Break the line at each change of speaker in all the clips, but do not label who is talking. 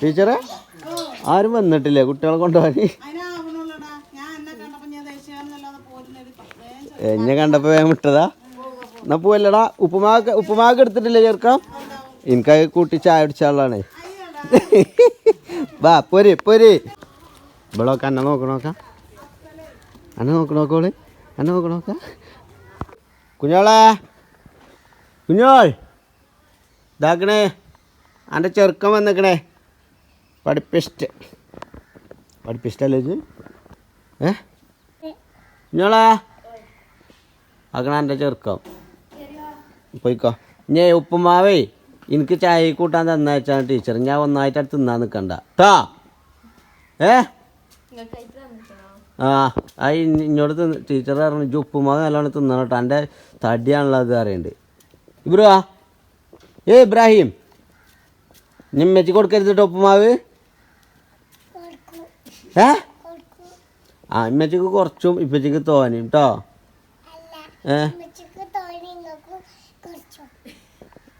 ടീച്ചറെ? ആരും വന്നിട്ടില്ലേ കുട്ടികളെ കൊണ്ടുപോകാൻ?
ഞാൻ എന്നെ കണ്ടപ്പോ വേഗം
വിട്ടതാ? എന്നാ പോവല്ലടാ. ഉപ്പുമാക്ക് ഉപ്പുമാക്ക് എടുത്തിട്ടില്ലേ ചേർക്കാം എനിക്കത് കൂട്ടി ചായ അടിച്ചാളാണ് വാ പോര് പോര്. ഇവളൊക്കെ എന്നെ നോക്കണോക്ക എന്നെ നോക്കണോക്കോൾ എന്നെ നോക്കണോക്ക കുഞ്ഞോളെ കുഞ്ഞോൾ. ഇതാക്കണേ. എന്റെ ചെറുക്കം വന്നിക്കണേ. പഠിപ്പിസ്റ്റ്. പഠിപ്പിസ്റ്റല്ലേ ഇത്? ഏ? ആക്കണ എന്റെ ചെറുക്കം. പോയിക്കോ. ഞേ ഉപ്പുമാവേ എനിക്ക് ചായ കൂട്ടാൻ തന്ന ടീച്ചർ. ഞാൻ ഒന്നായിട്ട് അടുത്ത് തിന്നാൻ നിൽക്കണ്ട ട്ടാ. ഏ? ആ ആ ഇന്നോട് തിന്ന് ടീച്ചർ പറഞ്ഞു ഇജ്ജ് ഉപ്പുമാവ് നല്ലോണം തിന്നണം കേട്ടോ എന്റെ തടിയാണല്ലോ അത് അറിയണ്ട് ഇബ്രുവാ ഏ ഇബ്രാഹിം. നിമ്മച്ചി കൊടുക്കരുത് കേട്ടോ ഉപ്പുമാവ്. ഏ? ആ ഇമ്മച്ചിക്ക് കുറച്ചും ഇപ്പച്ചിക്ക് തോനും കേട്ടോ ഏ?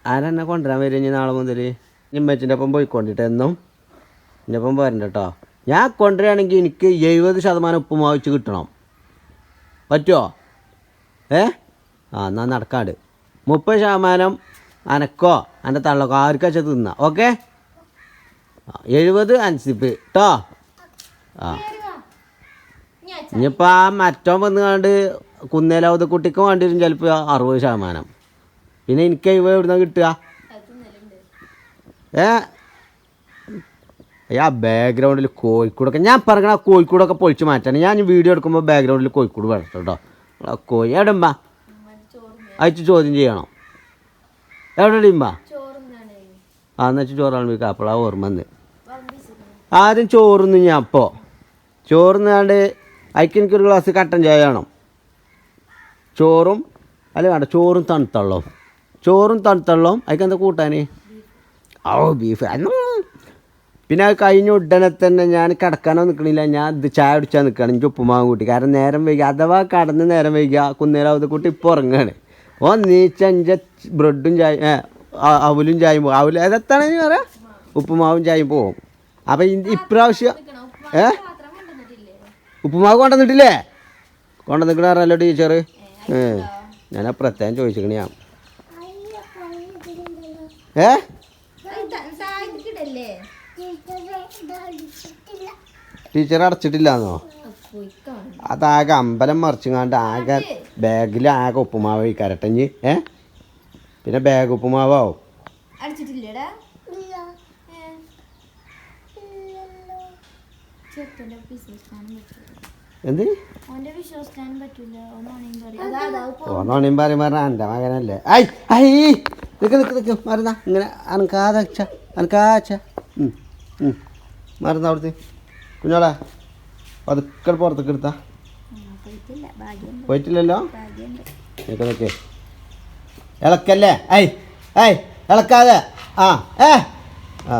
ആരെന്നെ കൊണ്ടുവരാൻ വരും ഇനി നാളെ മുതൽ ഇമ്മച്ചിന്റെ ഒപ്പം പോയിക്കൊണ്ടിട്ട് എന്നും? എന്റെ ഒപ്പം പോരണ്ട കേട്ടോ ഞാൻ കൊണ്ടുവരികയാണെങ്കിൽ എനിക്ക് എഴുപത് ശതമാനം ഉപ്പുമാവ് വെച്ച് കിട്ടണം. പറ്റുമോ ഏ? ആ എന്നാൽ നടക്കാണ്ട്. മുപ്പത് ശതമാനം അനക്കോ? എന്റെ തള്ളക്കോ? ആർക്കാ വെച്ചാൽ തിന്നാ? ഓക്കെ? എഴുപത് അൻസിപ്പ്. കേട്ടോ ആ. ഇനിയിപ്പോൾ ആ മറ്റോ വന്ന് കണ്ട് കുന്നേലാവത് കുട്ടിക്ക് വേണ്ടി വരും ചിലപ്പോൾ അറുപത് ശതമാനം. പിന്നെ എനിക്ക് ഇവ എവിടുന്ന കിട്ടുക? ഏ? ആ ബാക്ക്ഗ്രൗണ്ടിൽ കോഴിക്കൂടൊക്കെ ഞാൻ പറഞ്ഞ കോഴിക്കൂടൊക്കെ പൊളിച്ച് മാറ്റാണ് ഞാൻ വീഡിയോ എടുക്കുമ്പോൾ ബാക്ക്ഗ്രൗണ്ടിൽ കോഴിക്കൂട് വരട്ടെ കേട്ടോ കോഴി എവിടെമ്പാ അയച്ച് ചോദ്യം ചെയ്യണം? എവിടെ ഇടിയുമ്പാ ആ എന്നുവെച്ചാൽ ചോറാണ് അപ്പോഴാ ഓർമ്മ ആദ്യം ചോറുന്നു ഞാൻ അപ്പോൾ ചോറുന്നാണ്ട് അയക്ക് എനിക്കൊരു ഗ്ലാസ് കട്ടൻ ചായ വേണം. ചോറും അല്ല വേണ്ട ചോറും തണുത്തള്ളവും ചോറും തണുത്തള്ളവും അതിക്ക് എന്താ കൂട്ടാൻ ഓ ബീഫ് പിന്നെ അത് കഴിഞ്ഞ ഉടനെ തന്നെ ഞാൻ കിടക്കാനോ നിൽക്കണില്ല ഞാൻ ഇത് ചായ കുടിച്ചാൽ നിൽക്കുകയാണ് എനിക്ക് ഉപ്പുമാവ് കൂട്ടി. കാരണം നേരം വൈകി അഥവാ കടന്ന് നേരം വൈകിയ കുന്നേരാവത് കൂട്ടി ഇപ്പോൾ ഉറങ്ങുകയാണ് ഓ നീച്ചഞ്ച ബ്രെഡും ചായ അവലും ചായയും പോകും അവൽ അതെത്താണെന്ന് പറയാം ഉപ്പുമാവും ചായയും പോകും അപ്പം ഇപ്രാവശ്യം ഏ? ഉപ്പുമാവ് കൊണ്ടുവന്നിട്ടില്ലേ കൊണ്ടുവന്നിക്കണ അറിയാലോ ടീച്ചർ ഏ ഞാൻ ആ പ്രത്യേകം ചോദിച്ചിരിക്കണേ ഏ? ടീച്ചർ അടച്ചിട്ടില്ലാന്നോ? അതാകെ അമ്പലം മറിച്ചുങ്ങാണ്ട് ആകെ ബാഗിൽ ആകെ ഉപ്പുമാവ് കഴിക്കാരട്ടഞ്ഞ് ഏ? പിന്നെ ബാഗ് ഉപ്പുമാവാവും.
അടിച്ചിട്ടില്ലേടാ?
എന്ത്?
ഓനാണെങ്കിൽ പറയും.
എന്റെ മകനല്ലേ. ഐ ഐ നിക്ക് നിക്ക് നിക്ക് മരുന്നാ. ഇങ്ങനെ അനക്കാതച്ച അനക്കാച്ച മരുന്ന അവിടുത്തെ. കുഞ്ഞോളെ പതുക്കെ പുറത്തേക്ക് എടുത്താ. പോയിട്ടില്ലല്ലോ? നിക്ക് നിക്ക്. ഇളക്കല്ലേ? ഐ ഐ ഇളക്കാതെ. ആ ഏ. ആ,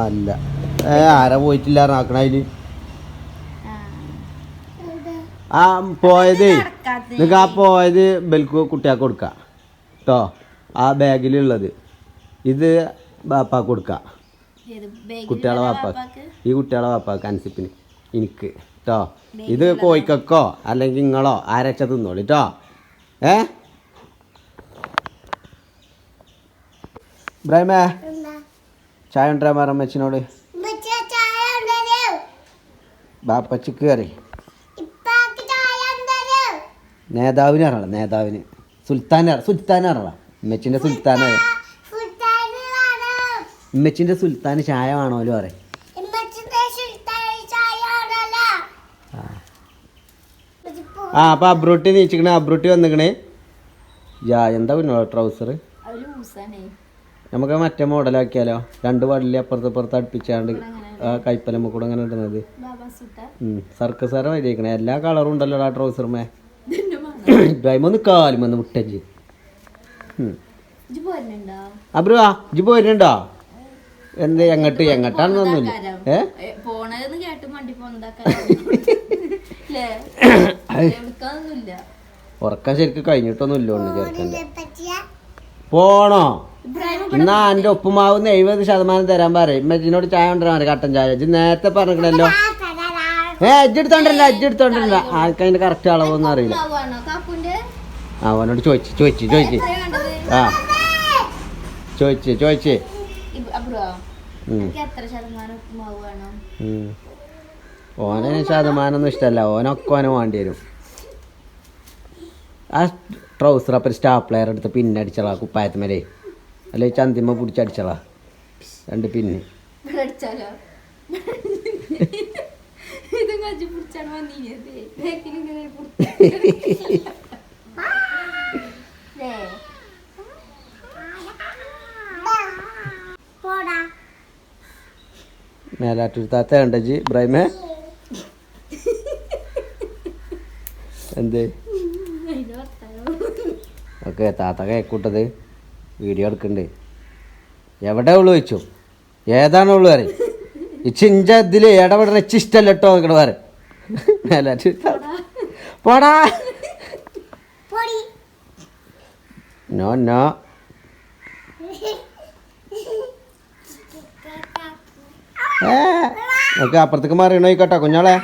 അല്ല. ഏ ആരാ പോയിട്ടില്ല ആക്കണ അതിൽ?
ആ
പോയത്. നിങ്ങൾക്ക് ആ പോയത് ബൽക്ക് കുട്ടിയാൾക്ക് കൊടുക്കാം. കേട്ടോ ആ ബാഗിലുള്ളത്. ഇത് ബാപ്പാക്ക് കൊടുക്കാം. കുട്ടികളെ?
വാപ്പാക്ക്
ഈ കുട്ടികളെ വാപ്പാക്ക് അൻസിപ്പിന്. എനിക്ക്. കേട്ടോ ഇത് കോഴിക്കോ അല്ലെങ്കിൽ നിങ്ങളോ? ആരക്ഷ തിന്നോളി കേട്ടോ ഏ? ഇബ്രാഹിമേ ചായ ഉണ്ടാ പറ അമ്മച്ചിനോട്? ബാപ്പച്ചിക്ക് കറി. നേതാവിന് അറിയണം നേതാവിന്. സുൽത്താൻ അറിയാം സുൽത്താൻ അറിയണം ഉമ്മച്ചിന്റെ സുൽത്താൻ ഉമ്മച്ചിന്റെ സുൽത്താൻ ചായ വേണമല്ലോ പറയും. ആ. അപ്പം അബ്രൂട്ടി നീച്ചിക്കണേ. അബ്രൂട്ടി വന്നിക്കണേ. യാ എന്താ പിന്നെ ട്രൗസർ നമുക്ക് മറ്റേ മോഡലാക്കിയാലോ? രണ്ട് വള്ളി അപ്പുറത്ത് ഇപ്പുറത്ത് അടുപ്പിച്ചാണ്ട് കൈപ്പലമ്മ കൂടെ അങ്ങനെ ഇടുന്നത്. സർക്കസ് സാറ് വരിക്കണേ. എല്ലാ കളറും ഉണ്ടല്ലോ ആ ട്രൗസറുമേ
ഇബ്രാഹിമൊന്ന് കാലും
വന്ന് കാലുമൊന്ന്
പോരുന്നുണ്ടോ?
അബ്രുവാ ഇജ്ജ് പോരുന്നുണ്ടോ? എന്ത് എങ്ങട്ട് എങ്ങട്ടാണെന്നൊന്നുമില്ല ഏ? ഉറക്കം ശരിക്കും കഴിഞ്ഞിട്ടൊന്നും ഒന്ന് ചെറുക്കന്റെ. പോണോ?
ഇബ്രാഹിം
എന്നാ എന്റെ ഉപ്പുമാവുന്ന എഴുപത് ശതമാനം തരാൻ പറയും. ഇമ്മച്ചിനോട് ചായ കൊണ്ടുവരാൻ പറയും കട്ടൻ ചായ. ഇജ്ജ് നേരത്തെ പറഞ്ഞിട്ടുണ്ടല്ലോ ഏ അജ്ജ് എടുത്തോണ്ടല്ല അജ്ജ് എടുത്തോണ്ടല്ല ആർക്ക് അതിന്റെ കറക്റ്റ് അളവൊന്നും അറിയില്ല. ആ അവനോട് ചോദിച്ചു ചോദിച്ചു ചോദിച്ചു. ആ. ചോദിച്ചു ചോദിച്ചു. ഓനെ ശതമാനമൊന്നും ഇഷ്ടമല്ല ഓനൊക്കെ ഓനെ വേണ്ടി വരും. ആ ട്രൗസർ അപ്പം സ്റ്റാപ്ലെയർ എടുത്ത് പിന്നടിച്ചളാ കുപ്പായത്തുമേലേ അല്ലെ ചന്തിമ പിടിച്ചടിച്ചളാ രണ്ട് പിന്നെ. മേലാറ്റൂർ താത്ത ഉണ്ടജി ഇബ്രാഹിമേ? എന്ത്. ഓക്കെ താത്ത കേക്കൂട്ടത്. വീഡിയോ എടുക്കണ്ട്. എവിടെ ഉള്ളു ചോദിച്ചു. ഏതാണ് ഉള്ളു പറയും. ഇച്ച് ഇഞ്ച ഇതിൽ ഇടപെടണ ഇച്ച് ഇഷ്ടല്ല കേട്ടോ നിങ്ങടെ പറ പോടാ. No no. നമുക്ക് അപ്പുറത്തേക്ക് മാറിയണോ കേട്ടോ കുഞ്ഞോളെ.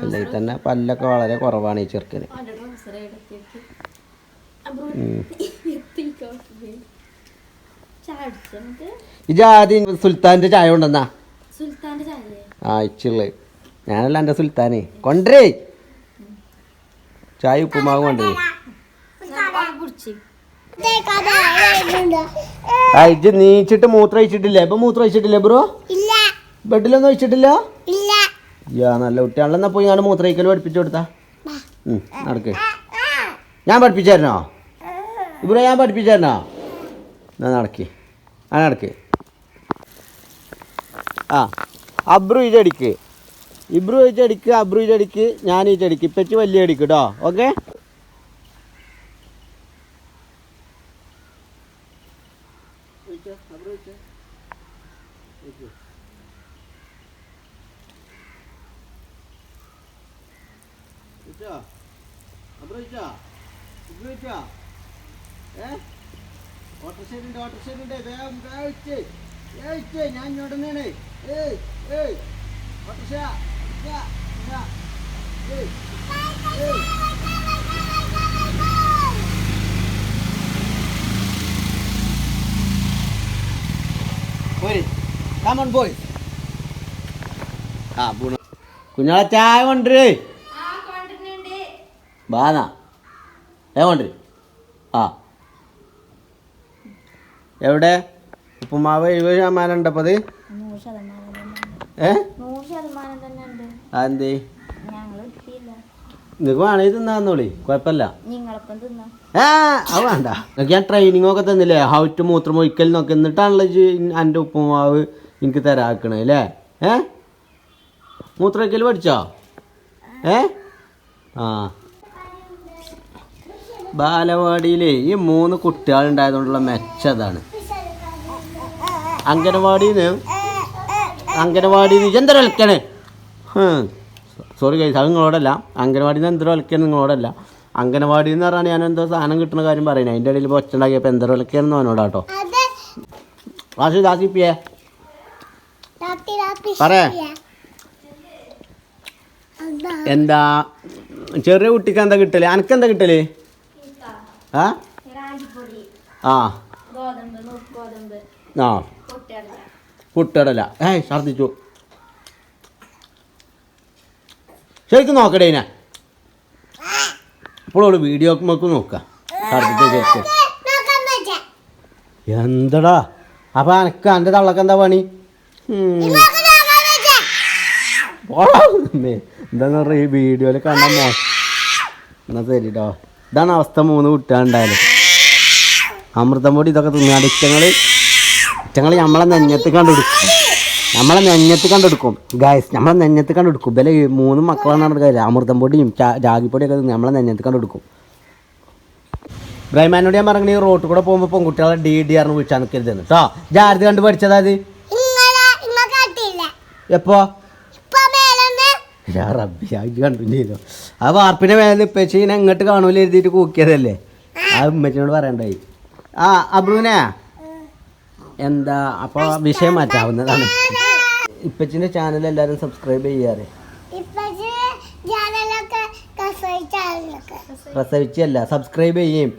അല്ലെങ്കിൽ തന്നെ പല്ലൊക്കെ വളരെ കുറവാണ് ഈ ചെറുക്കന്. ഇജ് ആദ്യം സുൽത്താന്റെ ചായ കൊണ്ടെന്നാ ആ ഇച്ചുള്ള. ഞാനല്ല എന്റെ സുൽത്താനെ. കൊണ്ടേ ചായ ഉപ്പുമാവ് കൊണ്ടേ
കുടിച്ച്.
ആ ഇജ് നീച്ചിട്ട് മൂത്രം ഒഴിച്ചിട്ടില്ലേ? ഇപ്പൊ മൂത്രം ഒഴിച്ചിട്ടില്ലേ ബ്രോ? ബെഡിലൊന്നും അയച്ചിട്ടില്ല യാ നല്ല കുട്ടിയാണല്ലോ എന്നാ പോയി ഞാൻ മൂത്രം അയക്കൽ പഠിപ്പിച്ചു കൊടുത്താ? ഉം, നടക്ക്. ഞാൻ പഠിപ്പിച്ചായിരുന്നോ? ഇവിടെ ഞാൻ പഠിപ്പിച്ചായിരുന്നോ? എന്നാ നടക്ക്. ആ നടക്ക് ആ അബ്രു ഈ ഇബ്രു ഈ അബ്രു ഈ ഞാൻ ഈ ചെടിക്ക് ഇപ്പച്ചി വലിയ ചെടിക്ക് കേട്ടോ ഓക്കെ? ഓട്ടർഷേലുണ്ട് ഓട്ടർഷേലുണ്ട് വേഗം വേവിച്ച് വേവിച്ച് ഞാൻ തന്നെയാണ് ഏയ് ഏയ്. ഓട്ടർഷ. ഏയ് ഏയ്. പോയി ആ പൂണ കുഞ്ഞാളെ ചായ കൊണ്ടുവരേ. ബാനാ ഏ കൊണ്ടുവരും ആ എവിടെ? ഉപ്പുമാവ് എഴുപത് ശതമാനം
ഉണ്ടപ്പത്
ഏ? അതെന്തേ നിങ്ങൾക്ക് വേണമെങ്കിൽ തിന്നാന്നോളി കുഴപ്പമില്ല. ഏ അത് വേണ്ട. നിങ്ങൾക്ക് ഞാൻ ട്രെയിനിങ് ഒക്കെ തന്നില്ലേ? ഹൗ ടു മൂത്രം ഒഴിക്കൽ നോക്കി എന്നിട്ടാണല്ലോ എന്റെ ഉപ്പുമാവ് എനിക്ക് തരാക്കണേ അല്ലേ? ഏ? മൂത്രം ഒഴിക്കൽ പഠിച്ചോ? ഏ? ആ. ബാലവാടിയിൽ ഈ മൂന്ന് കുട്ടികളുണ്ടായതുകൊണ്ടുള്ള മെച്ചം അതാണ്. അംഗനവാടിയിൽ അംഗനവാടിയിൽ നിന്ന് എന്തൊരു വിളിക്കണേ സോറി കൈ അത് നിങ്ങളോടല്ല. അംഗനവാടിയിൽ നിന്ന് എന്തൊരു വിളിക്കാൻ നിങ്ങളോടല്ല. അംഗനവാടി എന്ന് പറഞ്ഞാൽ ഞാൻ എന്തോ സാധനം കിട്ടുന്ന കാര്യം പറയുന്നത് അതിന്റെ ഇടയിൽ ഇപ്പോൾ ഒച്ചുണ്ടാക്കിയപ്പോൾ എന്തൊരു വിളിക്കാന്ന് അവനോടാട്ടോ ദാസി ദാസിപ്പിയേ പറേ. എന്താ? ചെറിയ കുട്ടിക്ക് എന്താ കിട്ടൽ? അനക്കെന്താ കിട്ടൽ? ആ? ആ. ആ. പുട്ടടല. ഏയ് ഛർദിച്ചു ശരിക്കും നോക്കടേ ഇതിനെ ഒരു വീഡിയോ നമുക്ക് നോക്കാം. ഛർദിച്ച ശരിക്കും. എന്തടാ? അപ്പൊ അനക്ക് എന്റെ തള്ളക്ക് എന്താ പണി. എന്താന്ന് പറഞ്ഞ ഈ വീഡിയോയിൽ കാണാൻ മോ എന്നാ ശരിട്ടോ. ഇതാണ് അവസ്ഥ മൂന്ന് കുട്ടികളുണ്ടായാലും അമൃതം പൊടി ഇതൊക്കെ തിന്നാണ്ട് ഇറ്റങ്ങൾ ഇറ്റങ്ങൾ നമ്മളെ നെഞ്ഞത്ത് കണ്ടെടുക്കും. നമ്മളെ നെഞ്ഞത്ത് കണ്ടെടുക്കും. ഗായസ് നമ്മളെ നെഞ്ഞത്ത് കണ്ടെടുക്കും. ഇവലെ മൂന്ന് മക്കളാണ് കാര്യം അമൃതം പൊടിയും രാഗിപ്പൊടിയൊക്കെ തിന്ന് നമ്മളെ നെഞ്ഞത്ത് കണ്ടെടുക്കും. ബ്രഹ്മാനോട് ഞാൻ പറഞ്ഞ ഈ റോട്ടിൽ കൂടെ പോകുമ്പോൾ പെൺകുട്ടികളെ ഡി ഡി ആറിന് വിളിച്ചാൽ നിൽക്കരുതെന്ന് കേട്ടോ ജാഗ്രത കണ്ട് പഠിച്ചതാ അത് എപ്പോ? ഞാൻ റബ്ബി അത് ആ വാർപ്പിന്റെ മേലെ ഇപ്പച്ചീനെ ഇങ്ങോട്ട് കാണൂല എഴുതിയിട്ട് കൂക്കിയതല്ലേ? ആ ഉമ്മച്ചിനോട് പറയണ്ടായി. ആ അബ്രുവിനെ എന്താ അപ്പോൾ വിഷയം മാറ്റാവുന്നതാണ്. ഇപ്പച്ചിന്റെ ചാനൽ എല്ലാവരും സബ്സ്ക്രൈബ് ചെയ്യാറ്. പ്രസവിച്ചല്ല സബ്സ്ക്രൈബ് ചെയ്യും.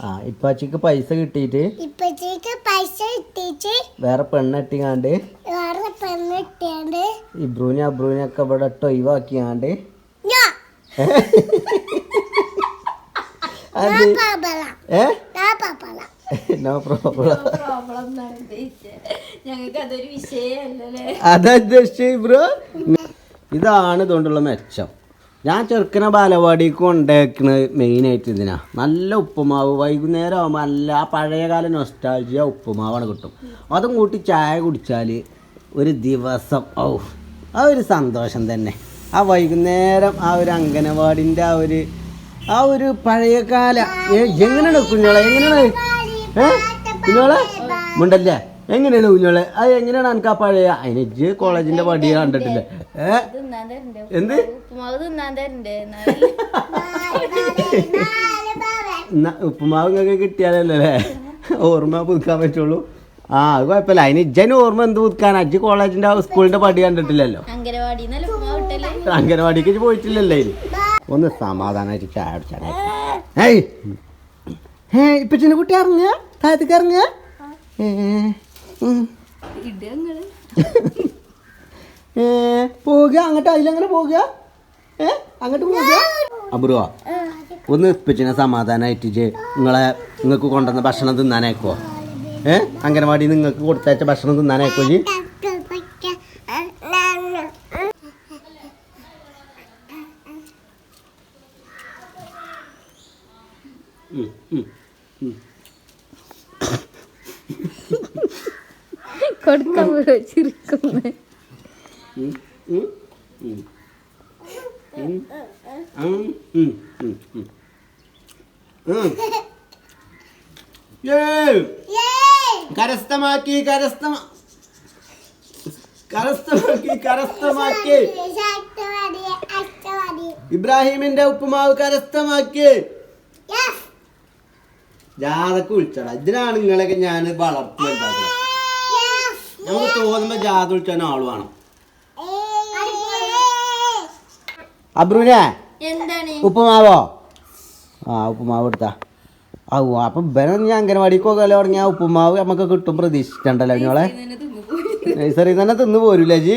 ആ ഇപ്പച്ചിക്ക് പൈസ കിട്ടിയിട്ട്
ഇപ്പഴത്തേക്ക് പൈസ ഇട്ടിച്ച്
വേറെ പെണ്ണെട്ടിങ്ങാണ്ട്
വേറെ പെണ്ണിട്ടാണ്ട്
ഇബ്രൂനെ അബ്രൂനെ ഒക്കെ ഇവിടെ ഇട്ട് ഒഴിവാക്കിയാണ്ട്
ഞാൻ
അത്
പാപ്പള.
ഏ?
ഞാൻ പാപ്പള.
നോ പ്രോബ്ലം
ഞങ്ങൾക്ക് അതൊരു
അതാ ഉദ്ദേശിച്ചത് ബ്രോ? ഇതാണ് ഇതുകൊണ്ടുള്ള മെച്ചം. ഞാൻ ചെറുക്കനെ ബാലവാടിക്ക് കൊണ്ടേക്കണത് മെയിനായിട്ട് ഇതിനാ. നല്ല ഉപ്പുമാവ്. വൈകുന്നേരം ആകുമ്പോൾ നല്ല ആ പഴയകാല നൊസ്റ്റാൾജിയ ഉപ്പുമാവാണ് കിട്ടും. അതും കൂട്ടി ചായ കുടിച്ചാൽ ഒരു ദിവസം ഔ ആ ഒരു സന്തോഷം തന്നെ. ആ വൈകുന്നേരം ആ ഒരു അംഗനവാടിന്റെ ആ ഒരു ആ ഒരു പഴയകാല കാല. എങ്ങനെയാണ് കുഞ്ഞോളെ എങ്ങനെയാണ്? ഏ കുഞ്ഞോളെ മുണ്ടല്ലേ? എങ്ങനെയാണ് കുഞ്ഞോളെ അത് എങ്ങനെയാണ് അനക്കാ ആ പഴയ? അതിന് കോളേജിന്റെ പടി കണ്ടിട്ടില്ല. എന്ത്?
ഉപ്പുമാവ്
ഇങ്ങനെ കിട്ടിയാലല്ലേ? ഓർമ്മ പുതുക്കാൻ പറ്റുള്ളൂ. ആ അത് കുഴപ്പമില്ല. അതിന് ഇജ്ജന് ഓർമ്മ എന്ത് പുതുക്കാൻ അജ്ജ് കോളേജിന്റെ സ്കൂളിന്റെ പടി കണ്ടിട്ടില്ലല്ലോ. അങ്കനവാടിക്ക് പോയിട്ടില്ലല്ലേ അംഗനവാടിക്ക് ഒന്ന് സമാധാനമായിട്ട് ചായ അടിച്ചാലേ ഏയ്! ഏ ഇപ്പച്ചിന്റെ കുട്ടി ഇറങ്ങുക? താഴത്തേക്ക് ഇറങ്ങുക? ഏ ഉം. പോവുക. അങ്ങോട്ട് അതിലങ്ങനെ പോവുക? ഏ അങ്ങോട്ട് പോവുക. അബ്രുവാ ഒന്ന് ഇപ്പിച്ചിനെ സമാധാനമായിട്ട് നിങ്ങളെ നിങ്ങൾക്ക് കൊണ്ടുവന്ന ഭക്ഷണം തിന്നാനേക്കോ ഏ അംഗനവാടി നിങ്ങൾക്ക് കൊടുത്തയച്ച ഭക്ഷണം തിന്നാനേക്കോ കരസ്ഥമാക്കി കരസ്ഥ കരസ്ഥമാക്കി കരസ്ഥമാക്കി. ഇബ്രാഹിമിന്റെ ഉപ്പുമാവ് കരസ്ഥമാക്കി. ജാതക്ക് വിളിച്ചടാ. ഇതിനാണ് നിങ്ങളെയൊക്കെ ഞാൻ വളർത്തി നമുക്ക് തോന്നുമ്പോ ജാത വിളിച്ചാൽ ആൾ വേണം. അബ്രുനെ ഉപ്പുമാവോ? ആ ഉപ്പുമാവ് എടുത്താ. ആ അപ്പം ഇവനെ ഞാൻ അംഗനവാടിക്ക് പോകാൻ തുടങ്ങിയ ഉപ്പുമാവ് നമുക്ക് കിട്ടും പ്രതീക്ഷിച്ചിട്ടുണ്ടല്ലോ നിങ്ങളെ
ഇതിനെ തിന്നു
തന്നെ തിന്നു പോരൂലേ ജി?